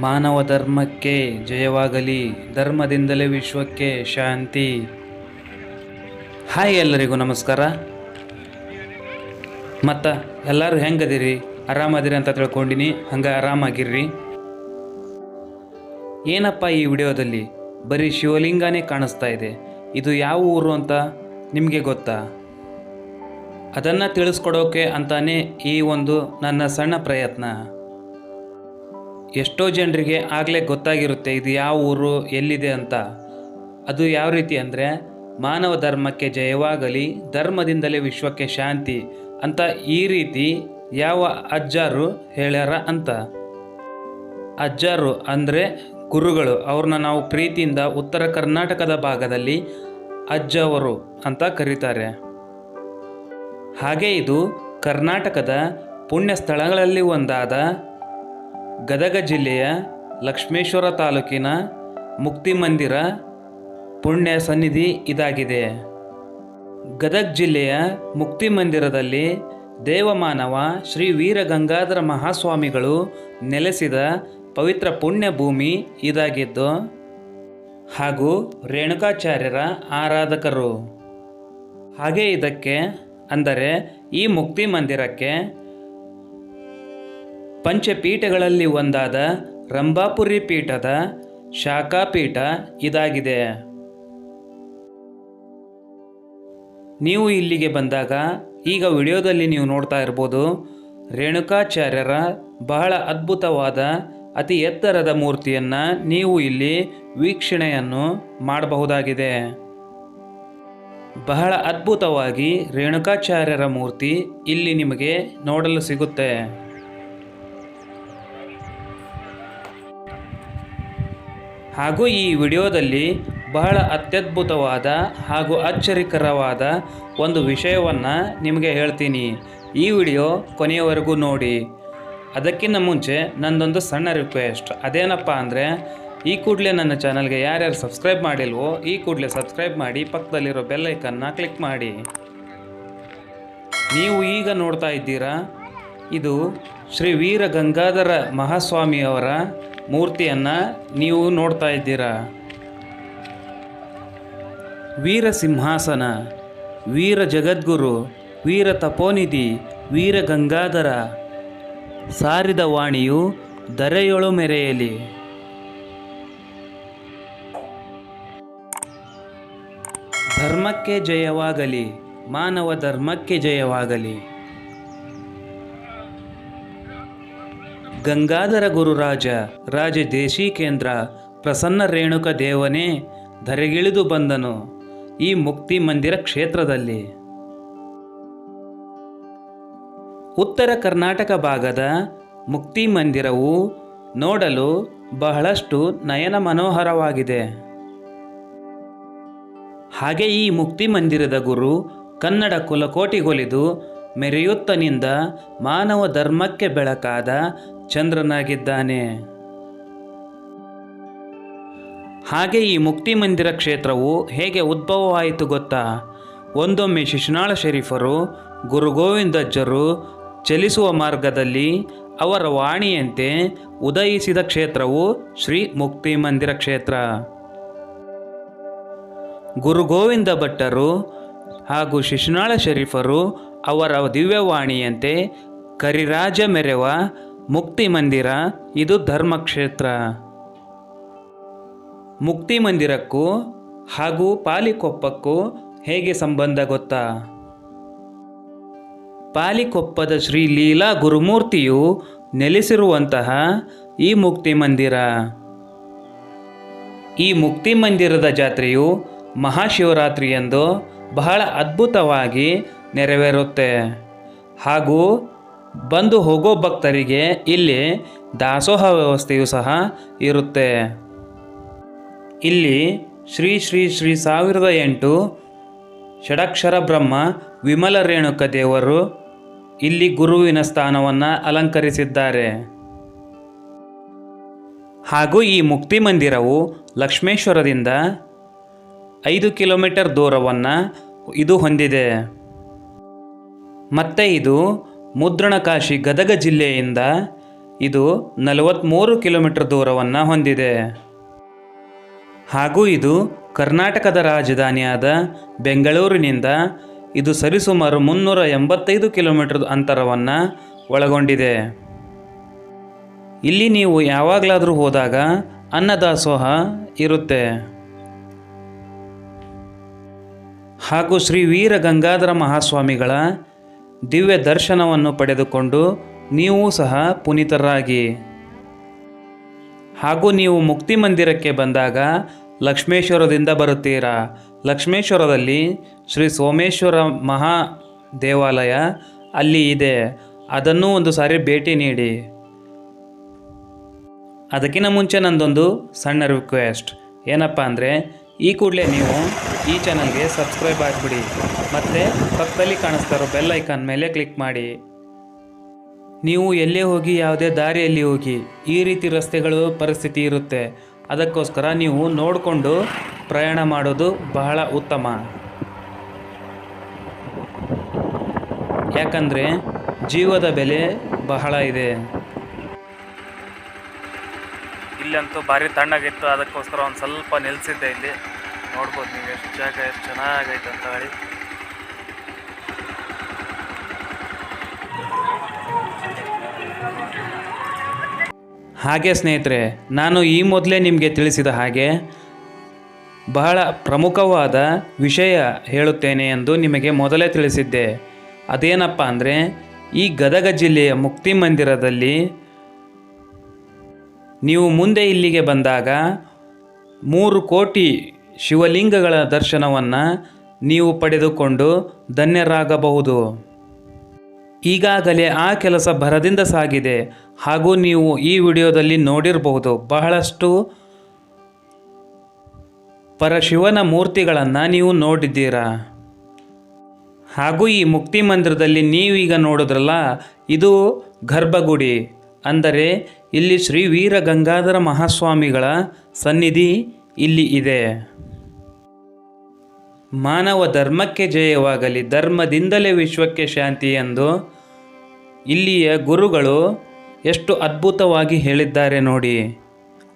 ಮಾನವ ಧರ್ಮಕ್ಕೆ ಜಯವಾಗಲಿ, ಧರ್ಮದಿಂದಲೇ ವಿಶ್ವಕ್ಕೆ ಶಾಂತಿ. ಹಾಯ್ ಎಲ್ಲರಿಗೂ ನಮಸ್ಕಾರ. ಮತ್ತು, ಎಲ್ಲರೂ ಹೆಂಗದಿರಿ? ಆರಾಮದಿರಿ ಅಂತ ತಿಳ್ಕೊಂಡಿನಿ. ಹಂಗೆ ಆರಾಮಾಗಿರ್ರಿ. ಏನಪ್ಪ ಈ ವಿಡಿಯೋದಲ್ಲಿ? ಬರೀ ಶಿವಲಿಂಗನೇ ಕಾಣಿಸ್ತಾ ಇದೆ. ಇದು ಯಾವ ಊರು ಅಂತ ನಿಮಗೆ ಗೊತ್ತಾ? ಅದನ್ನು ತಿಳಿಸ್ಕೊಡೋಕೆ ಅಂತಾನೆ ಈ ಒಂದು ನನ್ನ ಸಣ್ಣ ಪ್ರಯತ್ನ. ಎಷ್ಟೋ ಜನರಿಗೆ ಆಗಲೇ ಗೊತ್ತಾಗಿರುತ್ತೆ, ಇದು ಯಾವ ಊರು, ಎಲ್ಲಿದೆ ಅಂತ. ಅದು ಯಾವ ರೀತಿ ಅಂದರೆ, ಮಾನವ ಧರ್ಮಕ್ಕೆ ಜಯವಾಗಲಿ, ಧರ್ಮದಿಂದಲೇ ವಿಶ್ವಕ್ಕೆ ಶಾಂತಿ ಅಂತ ಈ ರೀತಿ ಯಾವ ಅಜ್ಜಾರು ಹೇಳ್ಯಾರ ಅಂತ. ಅಜ್ಜಾರು ಅಂದರೆ ಗುರುಗಳು, ಅವ್ರನ್ನ ನಾವು ಪ್ರೀತಿಯಿಂದ ಉತ್ತರ ಕರ್ನಾಟಕದ ಭಾಗದಲ್ಲಿ ಅಜ್ಜವರು ಅಂತ ಕರೀತಾರೆ. ಹಾಗೆ ಇದು ಕರ್ನಾಟಕದ ಪುಣ್ಯ ಸ್ಥಳಗಳಲ್ಲಿ ಒಂದಾದ ಗದಗ ಜಿಲ್ಲೆಯ ಲಕ್ಷ್ಮೇಶ್ವರ ತಾಲೂಕಿನ ಮುಕ್ತಿ ಮಂದಿರ ಪುಣ್ಯ ಸನ್ನಿಧಿ ಇದಾಗಿದೆ. ಗದಗ ಜಿಲ್ಲೆಯ ಮುಕ್ತಿ ಮಂದಿರದಲ್ಲಿ ದೇವಮಾನವ ಶ್ರೀ ವೀರಗಂಗಾಧರ ಮಹಾಸ್ವಾಮಿಗಳು ನೆಲೆಸಿದ ಪವಿತ್ರ ಪುಣ್ಯ ಭೂಮಿ ಇದಾಗಿದ್ದು, ಹಾಗೂ ರೇಣುಕಾಚಾರ್ಯರ ಆರಾಧಕರು. ಹಾಗೆ ಇದಕ್ಕೆ, ಅಂದರೆ ಈ ಮುಕ್ತಿ ಮಂದಿರಕ್ಕೆ ಪಂಚಪೀಠಗಳಲ್ಲಿ ಒಂದಾದ ರಂಭಾಪುರಿ ಪೀಠದ ಶಾಖಾಪೀಠ ಇದಾಗಿದೆ. ನೀವು ಇಲ್ಲಿಗೆ ಬಂದಾಗ ಈಗ ವಿಡಿಯೋದಲ್ಲಿ ನೀವು ನೋಡ್ತಾ ಇರ್ಬೋದು, ರೇಣುಕಾಚಾರ್ಯರ ಬಹಳ ಅದ್ಭುತವಾದ ಅತಿ ಎತ್ತರದ ಮೂರ್ತಿಯನ್ನು ನೀವು ಇಲ್ಲಿ ವೀಕ್ಷಣೆಯನ್ನು ಮಾಡಬಹುದಾಗಿದೆ. ಬಹಳ ಅದ್ಭುತವಾಗಿ ರೇಣುಕಾಚಾರ್ಯರ ಮೂರ್ತಿ ಇಲ್ಲಿ ನಿಮಗೆ ನೋಡಲು ಸಿಗುತ್ತೆ. ಹಾಗೂ ಈ ವಿಡಿಯೋದಲ್ಲಿ ಬಹಳ ಅತ್ಯದ್ಭುತವಾದ ಹಾಗೂ ಅಚ್ಚರಿಕರವಾದ ಒಂದು ವಿಷಯವನ್ನು ನಿಮಗೆ ಹೇಳ್ತೀನಿ. ಈ ವಿಡಿಯೋ ಕೊನೆಯವರೆಗೂ ನೋಡಿ. ಅದಕ್ಕಿಂತ ಮುಂಚೆ ನಂದೊಂದು ಸಣ್ಣ ರಿಕ್ವೆಸ್ಟ್ ಅದೇನಪ್ಪ ಅಂದರೆ, ಈ ಕೂಡಲೇ ನನ್ನ ಚಾನಲ್ಗೆ ಯಾರ್ಯಾರು ಸಬ್ಸ್ಕ್ರೈಬ್ ಮಾಡಿಲ್ವೋ, ಈ ಕೂಡಲೇ ಸಬ್ಸ್ಕ್ರೈಬ್ ಮಾಡಿ ಪಕ್ಕದಲ್ಲಿರೋ ಬೆಲ್ ಐಕನ್ನ ಕ್ಲಿಕ್ ಮಾಡಿ. ನೀವು ಈಗ ನೋಡ್ತಾ ಇದ್ದೀರಾ, ಇದು ಶ್ರೀ ವೀರ ಗಂಗಾಧರ ಮಹಾಸ್ವಾಮಿಯವರ ಮೂರ್ತಿಯನ್ನು ನೀವು ನೋಡ್ತಾ ಇದ್ದೀರಾ? ವೀರ ಸಿಂಹಾಸನ, ವೀರ ಜಗದ್ಗುರು, ವೀರ ತಪೋನಿಧಿ, ವೀರ ಗಂಗಾಧರ, ಸಾರಿದ ವಾಣಿಯು ದರೆಯೊಳು ಮೆರೆಯಲಿ. ಧರ್ಮಕ್ಕೆ ಜಯವಾಗಲಿ, ಮಾನವ ಧರ್ಮಕ್ಕೆ ಜಯವಾಗಲಿ. ಗಂಗಾಧರ ಗುರುರಾಜ, ರಾಜ ದೇಶೀಕೇಂದ್ರ ಪ್ರಸನ್ನ ರೇಣುಕ ದೇವನೇ ಧರೆಗಿಳಿದು ಬಂದನು ಈ ಮುಕ್ತಿ ಮಂದಿರ ಕ್ಷೇತ್ರದಲ್ಲಿ. ಉತ್ತರ ಕರ್ನಾಟಕ ಭಾಗದ ಮುಕ್ತಿ ಮಂದಿರವು ನೋಡಲು ಬಹಳಷ್ಟು ನಯನ ಮನೋಹರವಾಗಿದೆ. ಹಾಗೆ ಈ ಮುಕ್ತಿ ಮಂದಿರದ ಗುರು ಕನ್ನಡ ಕುಲಕೋಟಿಗೊಲಿದು ಮೆರೆಯುತ್ತನಿಂದ ಮಾನವ ಧರ್ಮಕ್ಕೆ ಬೆಳಕಾದ ಚಂದ್ರನಾಗಿದ್ದಾನೆ. ಹಾಗೆ ಈ ಮುಕ್ತಿ ಮಂದಿರ ಕ್ಷೇತ್ರವು ಹೇಗೆ ಉದ್ಭವವಾಯಿತು ಗೊತ್ತಾ? ಒಂದೊಮ್ಮೆ ಶಿಶುನಾಳ ಶರೀಫರು, ಗುರು ಗೋವಿಂದಜ್ಜರು ಚಲಿಸುವ ಮಾರ್ಗದಲ್ಲಿ ಅವರ ವಾಣಿಯಂತೆ ಉದಯಿಸಿದ ಕ್ಷೇತ್ರವು ಶ್ರೀ ಮುಕ್ತಿ ಮಂದಿರ ಕ್ಷೇತ್ರ. ಗುರು ಗೋವಿಂದ ಭಟ್ಟರು ಹಾಗೂ ಶಿಶುನಾಳ ಶರೀಫರು ಅವರ ದಿವ್ಯವಾಣಿಯಂತೆ ಕರಿರಾಜ ಮೆರೆವ ಮುಕ್ತಿ ಮಂದಿರ, ಇದು ಧರ್ಮಕ್ಷೇತ್ರ. ಮುಕ್ತಿ ಮಂದಿರಕ್ಕೂ ಹಾಗೂ ಪಾಲಿಕೊಪ್ಪಕ್ಕೂ ಹೇಗೆ ಸಂಬಂಧ ಗೊತ್ತಾ? ಪಾಲಿಕೊಪ್ಪದ ಶ್ರೀ ಲೀಲಾ ಗುರುಮೂರ್ತಿಯು ನೆಲೆಸಿರುವಂತಹ ಈ ಮುಕ್ತಿ ಮಂದಿರ. ಈ ಮುಕ್ತಿ ಮಂದಿರದ ಜಾತ್ರೆಯು ಮಹಾಶಿವರಾತ್ರಿಯಂದು ಬಹಳ ಅದ್ಭುತವಾಗಿ ನೆರವೇರುತ್ತೆ. ಹಾಗೂ ಬಂದು ಹೋಗೋ ಭಕ್ತರಿಗೆ ಇಲ್ಲಿ ದಾಸೋಹ ವ್ಯವಸ್ಥೆಯು ಸಹ ಇರುತ್ತೆ. ಇಲ್ಲಿ ಶ್ರೀ ಶ್ರೀ ಶ್ರೀ ಸಾವಿರದ ಎಂಟು ಷಡಕ್ಷರ ಬ್ರಹ್ಮ ವಿಮಲ ರೇಣುಕ ದೇವರು ಇಲ್ಲಿ ಗುರುವಿನ ಸ್ಥಾನವನ್ನು ಅಲಂಕರಿಸಿದ್ದಾರೆ. ಹಾಗೂ ಈ ಮುಕ್ತಿ ಮಂದಿರವು ಲಕ್ಷ್ಮೇಶ್ವರದಿಂದ ಐದು ಕಿಲೋಮೀಟರ್ ದೂರವನ್ನು ಇದು ಹೊಂದಿದೆ. ಮತ್ತು ಇದು ಮುದ್ರಣಕಾಶಿ ಗದಗ ಜಿಲ್ಲೆಯಿಂದ ಇದು ನಲವತ್ತ್ಮೂರು ಕಿಲೋಮೀಟರ್ ದೂರವನ್ನು ಹೊಂದಿದೆ. ಹಾಗೂ ಇದು ಕರ್ನಾಟಕದ ರಾಜಧಾನಿಯಾದ ಬೆಂಗಳೂರಿನಿಂದ ಇದು ಸರಿಸುಮಾರು ಮುನ್ನೂರ ಎಂಬತ್ತೈದು ಕಿಲೋಮೀಟರ್ ಅಂತರವನ್ನು ಒಳಗೊಂಡಿದೆ. ಇಲ್ಲಿ ನೀವು ಯಾವಾಗಲಾದರೂ ಹೋದಾಗ ಅನ್ನದಾಸೋಹ ಇರುತ್ತೆ. ಹಾಗೂ ಶ್ರೀ ವೀರ ಗಂಗಾಧರ ಮಹಾಸ್ವಾಮಿಗಳ ದಿವ್ಯ ದರ್ಶನವನ್ನು ಪಡೆದುಕೊಂಡು ನೀವು ಸಹ ಪುನೀತರಾಗಿ. ಹಾಗೂ ನೀವು ಮುಕ್ತಿ ಮಂದಿರಕ್ಕೆ ಬಂದಾಗ ಲಕ್ಷ್ಮೇಶ್ವರದಿಂದ ಬರುತ್ತೀರಾ? ಲಕ್ಷ್ಮೇಶ್ವರದಲ್ಲಿ ಶ್ರೀ ಸೋಮೇಶ್ವರ ಮಹಾ ದೇವಾಲಯ ಅಲ್ಲಿ ಇದೆ. ಅದನ್ನು ಒಂದು ಸಾರಿ ಭೇಟಿ ನೀಡಿ. ಅದಕ್ಕಿಂತ ಮುಂಚೆ ನಂದೊಂದು ಸಣ್ಣ ರಿಕ್ವೆಸ್ಟ್ ಏನಪ್ಪ ಅಂದರೆ ಈ ಕೂಡಲೇ ನೀವು ಈ ಚಾನಲ್ಗೆ ಸಬ್ಸ್ಕ್ರೈಬ್ ಆಗಿಬಿಡಿ. ಮತ್ತು ಪಕ್ಕದಲ್ಲಿ ಕಾಣಿಸ್ತಾ ಇರೋ ಬೆಲ್ ಐಕಾನ್ ಮೇಲೆ ಕ್ಲಿಕ್ ಮಾಡಿ. ನೀವು ಎಲ್ಲೇ ಹೋಗಿ ಯಾವುದೇ ದಾರಿಯಲ್ಲಿ ಹೋಗಿ ಈ ರೀತಿ ರಸ್ತೆಗಳು ಪರಿಸ್ಥಿತಿ ಇರುತ್ತೆ. ಅದಕ್ಕೋಸ್ಕರ ನೀವು ನೋಡಿಕೊಂಡು ಪ್ರಯಾಣ ಮಾಡೋದು ಬಹಳ ಉತ್ತಮ. ಯಾಕಂದರೆ ಜೀವದ ಬೆಲೆ ಬಹಳ ಇದೆ. ಇಲ್ಲಂತೂ ಭಾರಿ ತಣ್ಣಗಿತ್ತು, ಅದಕ್ಕೋಸ್ಕರ ಒಂದು ಸ್ವಲ್ಪ ನಿಲ್ಲಿಸಿದ್ದೆ ಇಲ್ಲಿ. ನೋಡ್ಬೋದು ನೀವು ಎಷ್ಟು ಜಾಗ, ಎಷ್ಟು ಚೆನ್ನಾಗೈತೆ ಅಂತ ಹೇಳಿ. ಹಾಗೆ ಸ್ನೇಹಿತರೆ, ನಾನು ಈ ಮೊದಲೇ ನಿಮಗೆ ತಿಳಿಸಿದ ಹಾಗೆ ಬಹಳ ಪ್ರಮುಖವಾದ ವಿಷಯ ಹೇಳುತ್ತೇನೆ ಎಂದು ನಿಮಗೆ ಮೊದಲೇ ತಿಳಿಸಿದ್ದೆ. ಅದೇನಪ್ಪ ಅಂದರೆ, ಈ ಗದಗ ಜಿಲ್ಲೆಯ ಮುಕ್ತಿ ಮಂದಿರದಲ್ಲಿ ನೀವು ಮುಂದೆ ಇಲ್ಲಿಗೆ ಬಂದಾಗ ಮೂರು ಕೋಟಿ ಶಿವಲಿಂಗಗಳ ದರ್ಶನವನ್ನು ನೀವು ಪಡೆದುಕೊಂಡು ಧನ್ಯರಾಗಬಹುದು. ಈಗಾಗಲೇ ಆ ಕೆಲಸ ಭರದಿಂದ ಸಾಗಿದೆ. ಹಾಗೂ ನೀವು ಈ ವಿಡಿಯೋದಲ್ಲಿ ನೋಡಿರಬಹುದು ಬಹಳಷ್ಟು ಪರಶಿವನ ಮೂರ್ತಿಗಳನ್ನು ನೀವು ನೋಡಿದ್ದೀರಾ. ಹಾಗೂ ಈ ಮುಕ್ತಿ ಮಂದಿರದಲ್ಲಿ ನೀವೀಗ ನೋಡಿದ್ರಲ್ಲ, ಇದು ಗರ್ಭಗುಡಿ. ಅಂದರೆ ಇಲ್ಲಿ ಶ್ರೀ ವೀರ ಗಂಗಾಧರ ಮಹಾಸ್ವಾಮಿಗಳ ಸನ್ನಿಧಿ ಇಲ್ಲಿ ಇದೆ. ಮಾನವ ಧರ್ಮಕ್ಕೆ ಜಯವಾಗಲಿ, ಧರ್ಮದಿಂದಲೇ ವಿಶ್ವಕ್ಕೆ ಶಾಂತಿ ಎಂದು ಇಲ್ಲಿಯ ಗುರುಗಳು ಎಷ್ಟು ಅದ್ಭುತವಾಗಿ ಹೇಳಿದ್ದಾರೆ ನೋಡಿ.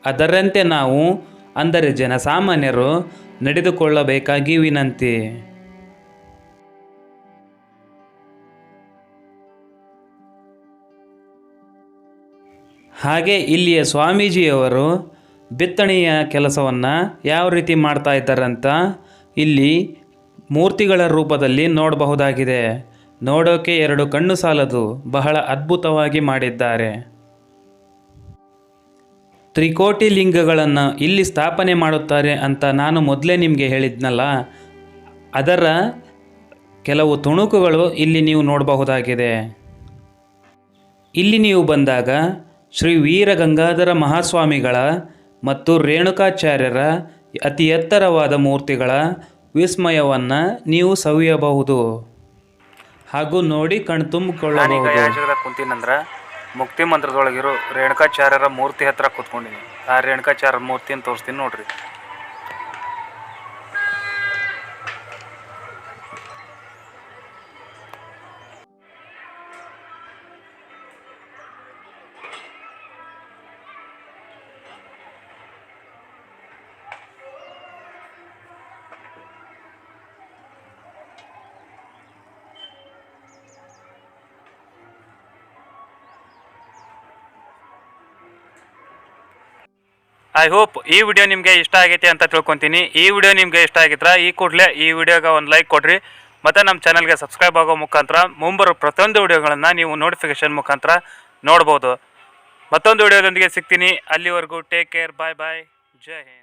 ಅದರಂತೆ ನಾವು, ಅಂದರೆ ಜನಸಾಮಾನ್ಯರು, ನಡೆದುಕೊಳ್ಳಬೇಕಾಗಿ ವಿನಂತಿ. ಹಾಗೆ ಇಲ್ಲಿಯ ಸ್ವಾಮೀಜಿಯವರು ಬಿತ್ತಣೆಯ ಕೆಲಸವನ್ನು ಯಾವ ರೀತಿ ಮಾಡ್ತಾ ಇದ್ದಾರಂತ ಇಲ್ಲಿ ಮೂರ್ತಿಗಳ ರೂಪದಲ್ಲಿ ನೋಡಬಹುದಾಗಿದೆ. ನೋಡೋಕೆ ಎರಡು ಕಣ್ಣು ಸಾಲದು. ಬಹಳ ಅದ್ಭುತವಾಗಿ ಮಾಡಿದ್ದಾರೆ. ತ್ರಿಕೋಟಿ ಲಿಂಗಗಳನ್ನು ಇಲ್ಲಿ ಸ್ಥಾಪನೆ ಮಾಡುತ್ತಾರೆ ಅಂತ ನಾನು ಮೊದಲೇ ನಿಮಗೆ ಹೇಳಿದ್ನಲ್ಲ. ಅದರ ಕೆಲವು ತುಣುಕುಗಳು ಇಲ್ಲಿ ನೀವು ನೋಡಬಹುದಾಗಿದೆ. ಇಲ್ಲಿ ನೀವು ಬಂದಾಗ ಶ್ರೀ ವೀರ ಗಂಗಾಧರ ಮಹಾಸ್ವಾಮಿಗಳ ಮತ್ತು ರೇಣುಕಾಚಾರ್ಯರ ಅತಿ ಎತ್ತರವಾದ ಮೂರ್ತಿಗಳ ವಿಸ್ಮಯವನ್ನು ನೀವು ಸವಿಯಬಹುದು. ಹಾಗೂ ನೋಡಿ ಕಣ್ ತುಂಬಿಕೊಳ್ಳಬಹುದು ಕುಂತೀನಂದ್ರೆ ಮುಕ್ತಿ ಮಂತ್ರದೊಳಗಿರೋ ರೇಣುಕಾಚಾರ್ಯರ ಮೂರ್ತಿ ಹತ್ರ ಕೂತ್ಕೊಂಡಿನಿ. ಆ ರೇಣುಕಾಚಾರ್ಯರ ಮೂರ್ತಿಯನ್ನು ತೋರಿಸ್ತೀನಿ ನೋಡ್ರಿ. ಐ ಹೋಪ್ ಈ ವಿಡಿಯೋ ನಿಮಗೆ ಇಷ್ಟ ಆಗೈತೆ ಅಂತ ತಿಳ್ಕೊತೀನಿ. ಈ ವಿಡಿಯೋ ನಿಮಗೆ ಇಷ್ಟ ಆಗಿದ್ರೆ ಈ ಕೂಡಲೇ ಈ ವಿಡಿಯೋಗೆ ಒಂದು ಲೈಕ್ ಕೊಡ್ರಿ. ಮತ್ತು ನಮ್ಮ ಚಾನಲ್ಗೆ ಸಬ್ಸ್ಕ್ರೈಬ್ ಆಗೋ ಮುಖಾಂತರ ಮುಂಬರೋ ಪ್ರತಿಯೊಂದು ವಿಡಿಯೋಗಳನ್ನು ನೀವು ನೋಟಿಫಿಕೇಶನ್ ಮುಖಾಂತರ ನೋಡ್ಬೋದು. ಮತ್ತೊಂದು ವಿಡಿಯೋದೊಂದಿಗೆ ಸಿಗ್ತೀನಿ. ಅಲ್ಲಿವರೆಗೂ ಟೇಕ್ ಕೇರ್ ಬಾಯ್ ಬಾಯ್ ಜೈ ಹಿಂದ್.